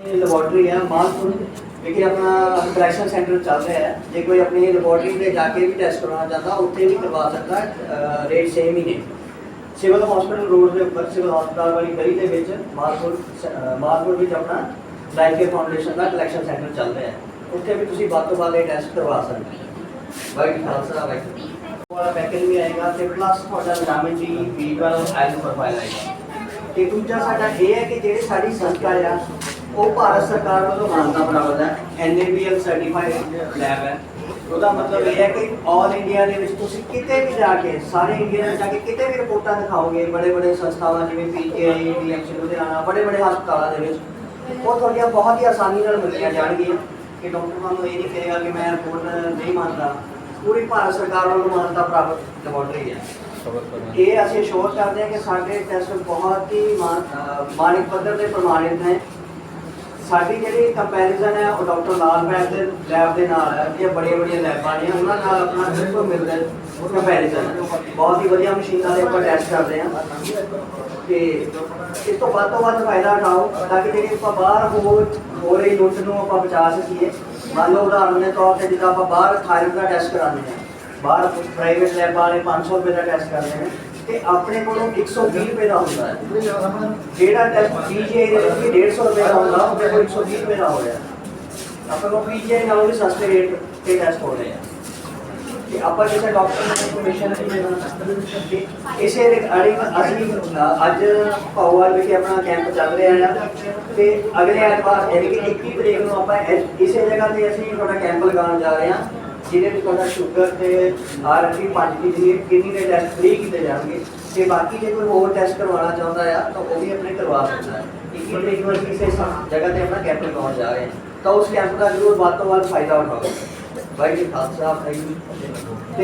ਇਹ ਲੈਬੋਰਟਰੀ ਹੈ ਮਾਲਪੁਰ ਵਿਖੇ ਆਪਣਾ ਕਲੈਕਸ਼ਨ ਸੈਂਟਰ ਚੱਲ ਰਿਹਾ ਹੈ ਜੇ ਕੋਈ ਆਪਣੀ ਲੈਬੋਰਟਰੀ ਤੇ ਜਾ ਕੇ ਵੀ ਟੈਸਟ ਕਰਵਾਉਣਾ ਚਾਹੁੰਦਾ ਉੱਥੇ ਵੀ ਕਰਵਾ ਸਕਦਾ ਹੈ ਰੇਟ ਸੇਮ ਹੀ ਨੇ ਸਿਵਲ ਹਸਪੀਟਲ ਰੋਡ ਦੇ ਉੱਪਰ ਸਿਵਲ ਹਸਪਤਾਲ ਵਾਲੀ ਗਲੀ ਦੇ ਵਿੱਚ ਮਾਲਪੁਰ ਸ- ਅਹ ਮਾਲਪੁਰ ਵਿੱਚ ਆਪਣਾ ਲਾਈਫ ਕੇ ਫਾਊਂਡੇਸ਼ਨ ਦਾ ਕਲੈਕਸ਼ਨ ਸੈਂਟਰ ਚੱਲ ਰਿਹਾ ਹੈ ਉੱਥੇ ਵੀ ਤੁਸੀਂ ਵੱਧ ਤੋਂ ਵੱਧ ਇਹ ਟੈਸਟ ਕਰਵਾ ਸਕਦੇ ਹੋ ਵਾਹਿਗੁਰੂ ਖਾਲਸਾ ਵਾਹਿਗੁਰੂ ਵਾਲਾ ਪੈਕੇਜ ਵੀ ਆਏਗਾ ਤੇ ਪਲੱਸ ਤੁਹਾਡਾ vitamin D B12 iron profile ਆਏਗਾ ਤੇ ਦੂਜਾ ਸਾਡਾ ਇਹ ਹੈ ਕਿ ਜਿਹੜੀ ਸਾਡੀ ਸੰਸਥਾ ਆ ਉਹ ਭਾਰਤ ਸਰਕਾਰ ਵੱਲੋਂ ਮਾਨਤਾ ਪ੍ਰਾਪਤ ਹੈ NABL ਸਰਟੀਫਾਈਡ ਲੈਬ ਹੈ। ਉਹਦਾ ਮਤਲਬ ਇਹ ਹੈ ਕਿ ਆਲ ਇੰਡੀਆ ਦੇ ਵਿੱਚ ਤੁਸੀਂ ਕਿਤੇ ਵੀ ਜਾ ਕੇ, ਸਾਰੇ ਇੰਡੀਆ ਵਿੱਚ ਜਾ ਕੇ ਕਿਤੇ ਵੀ ਰਿਪੋਰਟਾਂ ਦਿਖਾਓਗੇ ਬੜੇ ਬੜੇ ਸੰਸਥਾਵਾਂ ਜਿਵੇਂ ਪੀਜੀਆਈ ਡੀਐਮਸੀ ਲੁਧਿਆਣਾ ਬੜੇ ਬੜੇ ਹਸਪਤਾਲਾਂ ਦੇ ਵਿੱਚ, ਉਹ ਤੁਹਾਡੀਆਂ ਬਹੁਤ ਹੀ ਆਸਾਨੀ ਨਾਲ ਮਿਲੀਆਂ ਜਾਣਗੀਆਂ। ਕਿ ਡਾਕਟਰ ਤੁਹਾਨੂੰ ਇਹ ਨਹੀਂ ਕਹੇਗਾ ਕਿ ਮੈਂ ਰਿਪੋਰਟ ਨਹੀਂ ਮੰਨਦਾ। ਪੂਰੀ ਭਾਰਤ ਸਰਕਾਰ ਵੱਲੋਂ ਮਾਨਤਾ ਪ੍ਰਾਪਤ ਲੈਬੋਰਟਰੀ ਹੈ। ਇਹ ਅਸੀਂ ਸ਼ੋਰ ਕਰਦੇ ਹਾਂ ਕਿ ਸਾਡੇ ਟੈਸਟ ਬਹੁਤ ਹੀ ਮਾਨ- ਅਹ ਪੱਧਰ ਦੇ ਪ੍ਰਮਾਣਿਤ ਨੇ। ਸਾਡੀ ਜਿਹੜੀ ਕੰਪੈਰੀਜ਼ਨ ਹੈ, ਉਹ ਡਾਕਟਰ ਲਾਲ ਬੈਗ ਦੇ ਲੈਬ ਦੇ ਨਾਲ ਹੈ ਇਹ ਬੜੀਆਂ ਬੜੀਆਂ ਲੈਬਾਂ ਨੇ ਉਹਨਾਂ ਨਾਲ ਆਪਣਾ ਬਿਲਕੁਲ ਮਿਲਦਾ ਕੰਪੈਰੀਜ਼ਨ ਬਹੁਤ ਹੀ ਵਧੀਆ ਮਸ਼ੀਨਾਂ ਦੇ ਆਪਾਂ ਟੈਸਟ ਕਰਦੇ ਹਾਂ। ਤੇ ਇਸ ਤੋਂ ਵੱਧ ਤੋਂ ਵੱਧ ਫਾਇਦਾ ਉਠਾਓ, ਤਾਂ ਕਿ ਜਿਹੜੀ ਆਪਾਂ ਬਾਹਰ ਹੋ ਹੋ ਰਹੀ ਲੁੱਟ ਨੂੰ ਆਪਾਂ ਬਚਾ ਸਕੀਏ। ਮੰਨ ਲਓ ਉਦਾਹਰਨ ਦੇ ਤੌਰ ਤੇ ਜਿੱਦਾਂ ਆਪਾਂ ਬਾਹਰ ਥਾਇਰੋਇਡ ਦਾ ਟੈਸਟ ਕਰਾਉਂਦੇ ਹਾਂ। ਬਾਹਰ ਪ੍ਰਾਈਵੇਟ ਲੈਬਾਂ ਵਾਲੇ 500 ਰੁਪਏ ਦਾ ਟੈਸਟ ਕਰਦੇ ਨੇ ਤੇ ਆਪਣੇ ਕੋਲੋਂ 120 ਰੁਪਏ ਦਾ ਹੁੰਦਾ ਹੈ। ਜਿਹੜਾ ਟੈਸਟ ਪੀਜੀਆਈ ਦੇ ਵਿੱਚ ਵੀ 150 ਰੁਪਏ ਦਾ ਹੁੰਦਾ ਉਹਦੇ ਕੋਲ 120 ਰੁਪਏ ਦਾ ਹੋ ਰਿਹਾ। ਆਪਾਂ ਕੋਲ ਪੀਜੀਆਈ ਨਾਲੋਂ ਵੀ ਸਸਤੇ ਰੇਟ ਤੇ ਟੈਸਟ ਹੋ ਰਹੇ ਆ। ਕਿ ਆਪਾਂ ਕਿਸੇ ਡਾਕਟਰ ਨੂੰ ਇਨਫੋਰਮੇਸ਼ਨ ਨਹੀਂ ਦੇਣਾ ਇਸੇ ਰਿਗਾਰਡਿੰਗ ਅਸੀਂ ਅ, ਅੱਜ ਪੌਵਾਲ ਵਿਖੇ ਆਪਣਾ ਕੈਂਪ ਚੱਲ ਰਿਹਾ ਹੈ ਤੇ ਅਗਲੇ ਐਤਵਾਰ ਯਾਨੀ ਕਿ 21 ਤਰੀਕ ਨੂੰ ਆਪਾਂ ਇਸ- ਇਸੇ ਜਗ੍ਹਾ ਤੇ ਅਸੀਂ ਤੁਹਾਡਾ ਕੈਂਪ ਲਗਾਉਣ ਜਾ ਰਹੇ ਹਾਂ ਜਿਹਦੇ ਵਿੱਚ ਤੁਹਾਡਾ ਸ਼ੂਗਰ ਤੇ ਆਰਐਫੀ 5 ਦੀ ਜਿਹੜੀ ਕਿਡਨੀ ਦੇ ਟੈਸਟ ਫ੍ਰੀ ਕੀਤੇ ਜਾਣਗੇ ਤੇ ਬਾਕੀ ਜੇ ਕੋਈ ਹੋਰ ਟੈਸਟ ਕਰਵਾਉਣਾ ਚਾਹੁੰਦਾ ਆ, ਤਾਂ ਉਹ ਵੀ ਆਪਣੇ ਕਰਵਾ ਸਕਦਾ ਹੈ। 21 ਤਰੀਕ ਨੂੰ ਅਸੀਂ ਜਗ੍ਹਾ ਤੇ ਆਪਣਾ ਕੈਂਪ ਲਗਾਉਣ ਜਾ ਰਹੇ ਤਾਂ ਉਸ ਕੈਂਪ ਦਾ ਜ਼ਰੂਰ ਵੱਧ ਤੋਂ ਵੱਧ ਫਾਇਦਾ ਉਠਾਓ। ਵਾਹਿਗੁਰੂ ਜੀ ਖਾਲਸਾ, ਵਾਹਿਗੁਰੂ